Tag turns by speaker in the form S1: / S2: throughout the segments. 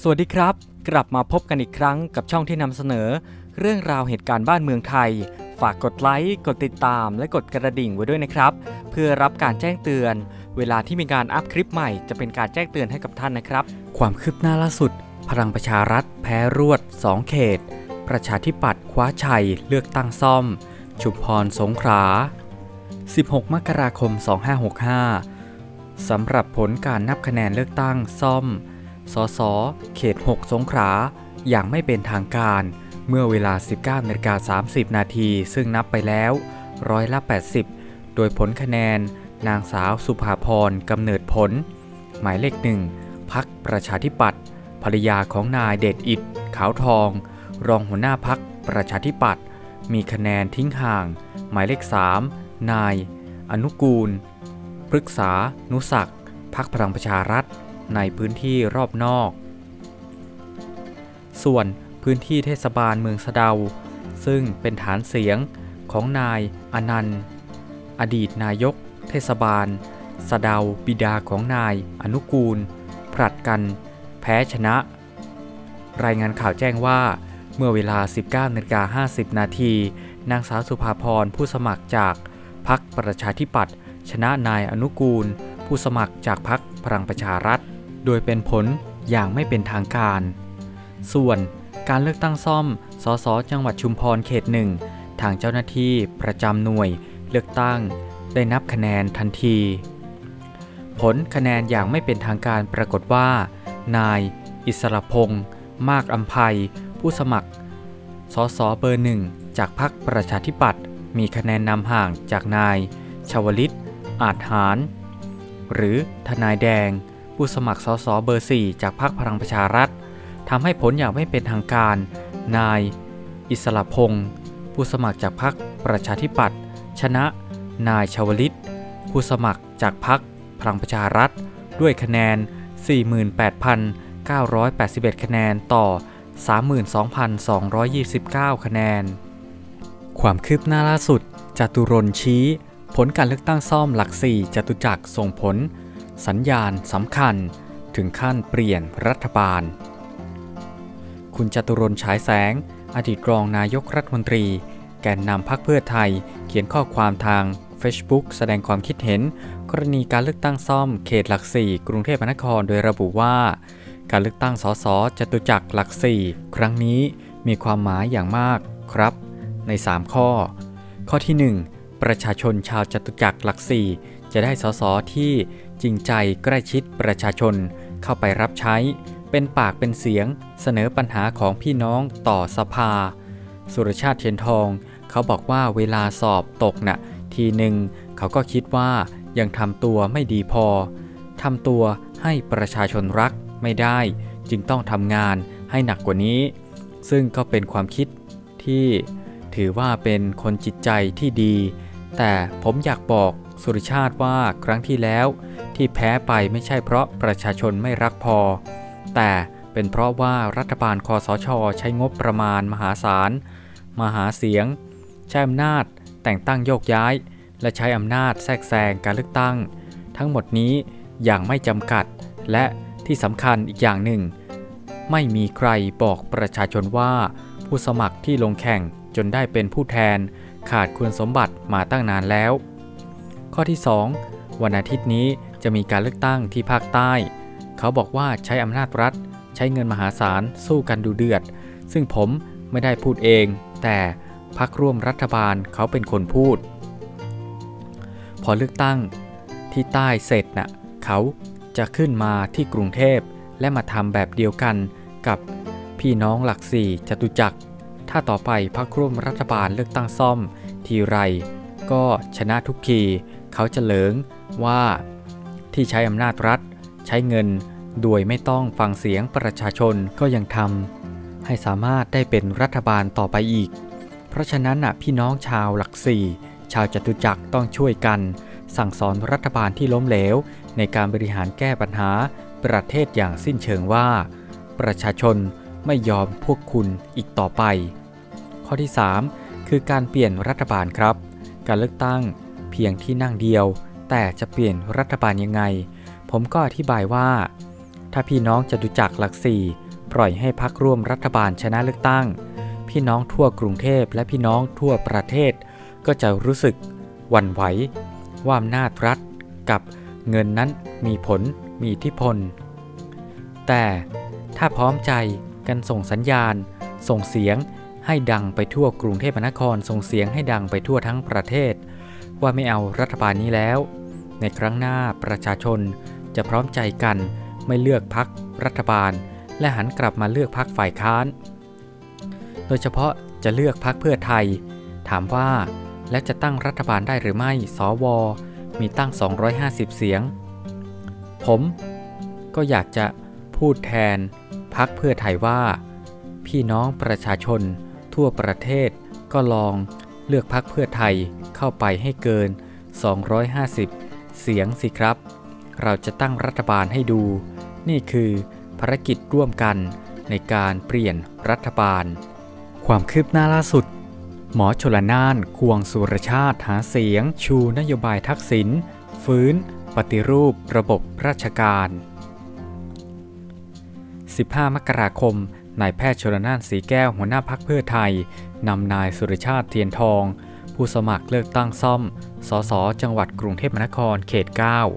S1: สวัสดีครับ กลับมาพบกันอีกครั้งกับช่องที่นำเสนอ เรื่องราวเหตุการณ์บ้านเมืองไทย ฝากกดไลค์กดติดตาม และกดกระดิ่งไว้ด้วยนะครับ เพื่อรับการแจ้งเตือน เวลาที่มีการอัพคลิปใหม่จะเป็นการแจ้งเตือนให้กับท่านนะครับ ความคืบหน้าล่าสุด พลังประชารัฐ แพ้รวด 2 เขต ประชาธิปัตย์คว้าชัย เลือกตั้งซ่อม ชุมพรสงขลา 16 มกราคม 2565สำหรับผลการนับคะแนนเลือกตั้งซ่อม สส เขต 6 สงขลา อย่างไม่เป็นทางการ เมื่อเวลา 19นาฬิกา30 นาที ซึ่งนับไปแล้วร้อยละ 80 โดยผลคะแนน นางสาวสุภาพรกำเนิดผล หมายเลขหนึ่งพักประชาธิปัตย์ภรรยาของนายเดชอิดขาวทอง รองหัวหน้าพักประชาธิปัตย์มีคะแนนทิ้งห่าง หมายเลข 3 นาย อนุกูลพฤกษา นุศักพักพลังประชารัฐ ในพื้นที่รอบนอก ส่วนพื้นที่เทศบาลเมืองสะเดา ซึ่งเป็นฐานเสียงของนายอนันต์ อดีตนายก เทศบาล สะเดาบิดาของนายอนุกูลผลัดกัน แพ้ชนะ รายงานข่าวแจ้งว่าเมื่อเวลา 19นาฬิกา50 นาที นางสาวสุภาพรผู้สมัครจากพรรคประชาธิปัตย์ชนะนายอนุกูล ผู้สมัครจากพรรคพลังประชารัฐ โดยเป็นผลอย่างไม่เป็นทางการ ส่วนการเลือกตั้งซ่อม สส จังหวัดชุมพรเขตหนึ่ง ทางเจ้าหน้าที่ประจำหน่วย เลือกตั้ง ได้นับคะแนนทันที ผลคะแนนอย่างไม่เป็นทางการปรากฏว่า นาย อิสรพงศ์มากอัมภัย ผู้สมัคร สส เบอร์หนึ่ง จากพรรคประชาธิปัตย์ มีคะแนนนำห่างจากนาย ชวลิต อาจหาร หรือทนายแดง ผู้สมัครสสเบอร์ 4 จากพรรคพลังประชารัฐทำให้ผลอย่างไม่เป็นทางการ นาย อิสระพงศ์ผู้สมัครจากพรรคประชาธิปัตย์ชนะ นายชาวลิต ผู้สมัครจากพรรคพลังประชารัฐ ด้วยคะแนน 48,981 คะแนนต่อ 32,229 คะแนน ความคืบหน้าล่าสุดจตุรนชี้ ผลการเลือกตั้งซ่อมหลักสี่จตุจักรส่งผล สัญญาณสำคัญถึงขั้นเปลี่ยนรัฐบาล คุณจตุรนฉายแสง อดีตรองนายกรัฐมนตรี แกนนำพักเพื่อไทย เขียนข้อความทาง Facebook แสดงความคิดเห็น กรณีการเลือกตั้งซ่อมเขตหลักสี่กรุงเทพมหานครโดยระบุว่า การเลือกตั้งสสจตุจักรหลักสี่ครั้งนี้มีความหมายอย่างมากครับ ใน 3 ข้อ ข้อที่ 1 ประชาชนชาวจตุจักรหลักสี่ จะได้สสที่จริงใจใกล้ชิดประชาชน เข้าไปรับใช้ เป็นปากเป็นเสียง เสนอปัญหาของพี่น้องต่อสภา สุรชาติเทียนทอง เขาบอกว่าเวลาสอบตกน่ะ ทีหนึ่งเขาก็คิดว่ายังทำตัวไม่ดีพอทำตัวให้ประชาชนรักไม่ได้ จึงต้องทำงานให้หนักกว่านี้ ซึ่งก็เป็นความคิดที่ถือว่าเป็นคนจิตใจที่ดี แต่ผมอยากบอก สุริชาติว่าครั้งที่แล้ว ที่แพ้ไปไม่ใช่เพราะประชาชนไม่รักพอ แต่เป็นเพราะว่ารัฐบาลคอสชใช้งบประมาณมหาศาลมหาเสียง ใช้อำนาจ แต่งตั้งโยกย้าย และใช้อำนาจแทรกแซงการเลือกตั้ง ทั้งหมดนี้อย่างไม่จำกัด และที่สำคัญอีกอย่างหนึ่ง ไม่มีใครบอกประชาชนว่า ผู้สมัครที่ลงแข่งจนได้เป็นผู้แทน ขาดคุณสมบัติมาตั้งนานแล้ว ข้อที่ 2 วันอาทิตย์นี้จะมีการเลือกตั้งที่ภาคใต้ เขาบอกว่าใช้อำนาจรัฐ ใช้เงินมหาศาลสู้กันดูเดือด ซึ่งผมไม่ได้พูดเอง แต่พักร่วมรัฐบาลเขาเป็นคนพูด พอเลือกตั้งที่ใต้เสร็จน่ะเขาจะขึ้นมาที่กรุงเทพและมาทำแบบเดียวกันกับพี่น้องหลักสี่จตุจักร ถ้าต่อไปพักร่วมรัฐบาลเลือกตั้งซ่อมทีไร ก็ชนะทุกที เขาเหลิงว่าที่ใช้อำนาจรัฐ ใช้เงินโดยไม่ต้องฟังเสียงประชาชนก็ยังทำให้สามารถได้เป็นรัฐบาลต่อไปอีก เพราะฉะนั้นนะพี่น้องชาวหลักสี่ชาวจตุจักรต้องช่วยกัน สั่งสอนรัฐบาลที่ล้มเหลว ในการบริหารแก้ปัญหาประเทศอย่างสิ้นเชิงว่า ประชาชนไม่ยอมพวกคุณอีกต่อไป ข้อที่ 3 คือการเปลี่ยนรัฐบาลครับ การเลือกตั้ง เพียงที่นั่งเดียว แต่จะเปลี่ยนรัฐบาลยังไง ผมก็อธิบายว่า ถ้าพี่น้องจตุจักรหลักสี่ปล่อยให้พักร่วมรัฐบาลชนะเลือกตั้ง พี่น้องทั่วกรุงเทพและพี่น้องทั่วประเทศ ก็จะรู้สึกหวั่นไหว ว่าอำนาจรัฐกับเงินนั้นมีผลมีอิทธิพล แต่ถ้าพร้อมใจกันส่งสัญญาณ ส่งเสียงให้ดังไปทั่วกรุงเทพมหานคร ส่งเสียงให้ดังไปทั่วทั้งประเทศ ว่าไม่เอารัฐบาลนี้แล้ว ในครั้งหน้าประชาชนจะพร้อมใจกันไม่เลือกพักรัฐบาล และหันกลับมาเลือกพักฝ่ายค้าน โดยเฉพาะจะเลือกพักเพื่อไทย ถามว่าและจะตั้งรัฐบาลได้หรือไม่ สว มีตั้ง 250 เสียง ผมก็อยากจะพูดแทนพักเพื่อไทยว่า พี่น้องประชาชนทั่วประเทศก็ลอง เลือกพักเพื่อไทยเข้าไปให้เกิน 250 เสียงสิครับ เราจะตั้งรัฐบาลให้ดู นี่คือภารกิจร่วมกันในการเปลี่ยนรัฐบาล ความคืบหน้าล่าสุด หมอชลนานควงสุรชาติหาเสียง ชูนโยบายทักษิณฟื้น ปฏิรูประบบราชการ 15 มกราคม นายแพทย์ชลนานสีแก้วหัวหน้าพักเพื่อไทยนำนายสุรชาติเทียนทอง ผู้สมัครเลือกตั้งซ่อม สส จังหวัดกรุงเทพมหานครเขต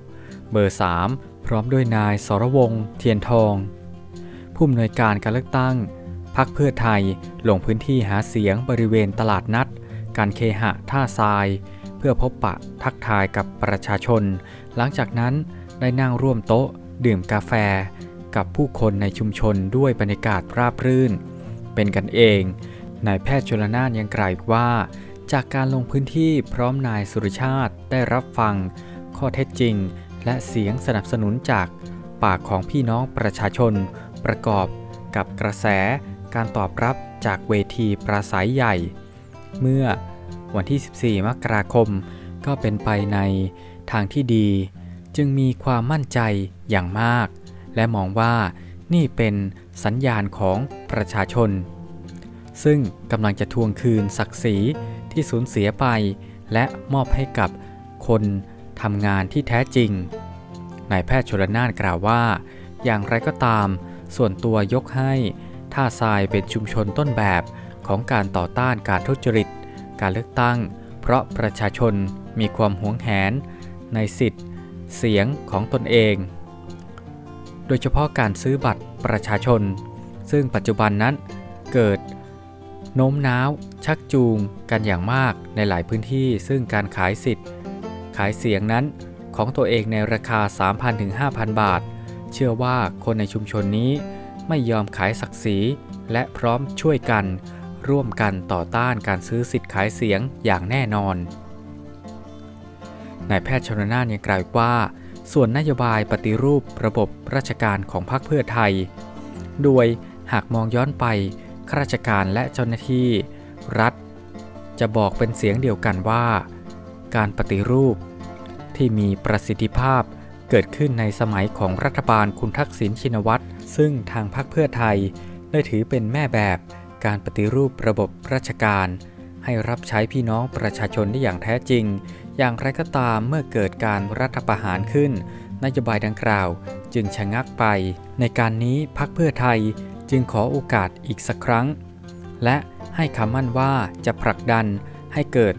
S1: 9 เบอร์ 3 พร้อมด้วยนายสรวงเทียนทอง ผู้อำนวยการการเลือกตั้ง พักเพื่อไทยลงพื้นที่หาเสียงบริเวณตลาดนัด การเคหะท่าทราย เพื่อพบปะทักทายกับประชาชน หลังจากนั้นได้นั่งร่วมโต๊ะ ดื่มกาแฟ กับผู้คนในชุมชนด้วยบรรยากาศราบรื่น เป็นกันเอง นายแพทย์ชลนานยังกล่าวอีกว่า จากการลงพื้นที่พร้อมนายสุรชาติได้รับฟัง ข้อเท็จจริง และเสียงสนับสนุนจากปากของพี่น้องประชาชน ประกอบกับกระแสการตอบรับจากเวทีปราศัยใหญ่ เมื่อวันที่ 14 มกราคม ก็เป็นไปในทางที่ดี จึงมีความมั่นใจอย่างมาก และมองว่านี่เป็นสัญญาณของประชาชน ซึ่งกำลังจะทวงคืนศักดิ์ศรีที่สูญเสียไป และมอบให้กับคนทำงานที่แท้จริง นายแพทย์ชลนานกล่าวว่า อย่างไรก็ตาม ส่วนตัวยกให้ท่าทรายเป็นชุมชนต้นแบบของการต่อต้านการทุจริต การเลือกตั้ง เพราะประชาชนมีความหวงแหน ในสิทธิ์ เสียงของตนเอง โดยเฉพาะการซื้อบัตรประชาชน ซึ่งปัจจุบันนั้นเกิดโน้มน้าว ชักจูงกันอย่างมากในหลายพื้นที่ ซึ่งการขายสิทธิ์ ขายเสียงนั้นของตัวเองในราคา 3,000ถึง5,000 บาท เชื่อว่าคนในชุมชนนี้ไม่ยอมขายศักดิ์ศรีและพร้อมช่วยกัน ร่วมกันต่อต้านการซื้อสิทธิ์ขายเสียงอย่างแน่นอนนายแพทย์ชนน่านยังกล่าวว่า ส่วนนโยบายปฏิรูประบบราชการของพรรคเพื่อไทย โดยหากมองย้อนไปข้าราชการและเจ้าหน้าที่ รัฐ จะบอกเป็นเสียงเดียวกันว่า การปฏิรูป ที่มีประสิทธิภาพเกิดขึ้นในสมัยของรัฐบาลคุณทักษิณชินวัตรซึ่งทางพรรคเพื่อไทย ได้ถือเป็นแม่แบบการปฏิรูประบบราชการ ให้รับใช้พี่น้องประชาชนได้อย่างแท้จริง อย่างไรก็ตามเมื่อเกิดการรัฐประหารขึ้น นโยบายดังกล่าวจึงชะงักไป ในการนี้พรรคเพื่อไทยจึงขอโอกาสอีกสักครั้ง และให้คำมั่นว่าจะผลักดันให้เกิด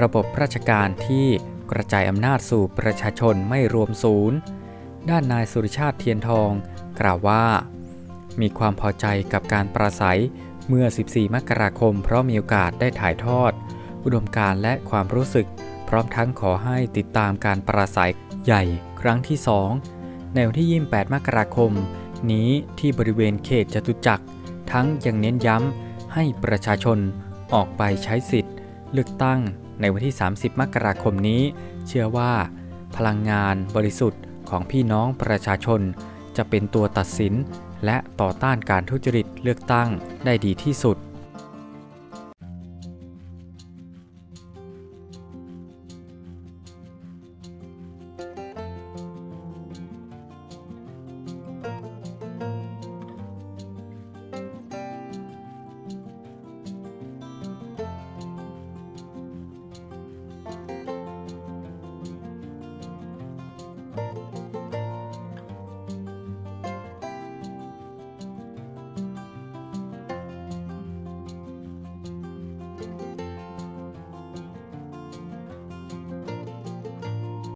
S1: ระบบราชการที่กระจายอำนาจสู่ประชาชนไม่รวมศูนย์ ด้านนายสุริชาติเทียนทอง กล่าวว่า มีความพอใจกับการปราศัยเมื่อ 14 มกราคม เพราะมีโอกาสได้ถ่ายทอด อุดมการณ์และความรู้สึก พร้อมทั้งขอให้ติดตามการปราศัยใหญ่ครั้งที่ 2 ในวันที่ 28 มกราคม นี้ที่บริเวณเขตจตุจักร ทั้งยังเน้นย้ำให้ประชาชนออกไปใช้สิทธิ์ เลือกตั้งในวันที่ 30 มกราคมนี้ เชื่อว่า พลังงานบริสุทธิ์ของพี่น้องประชาชน จะเป็นตัวตัดสิน และต่อต้านการทุจริตเลือกตั้งได้ดีที่สุด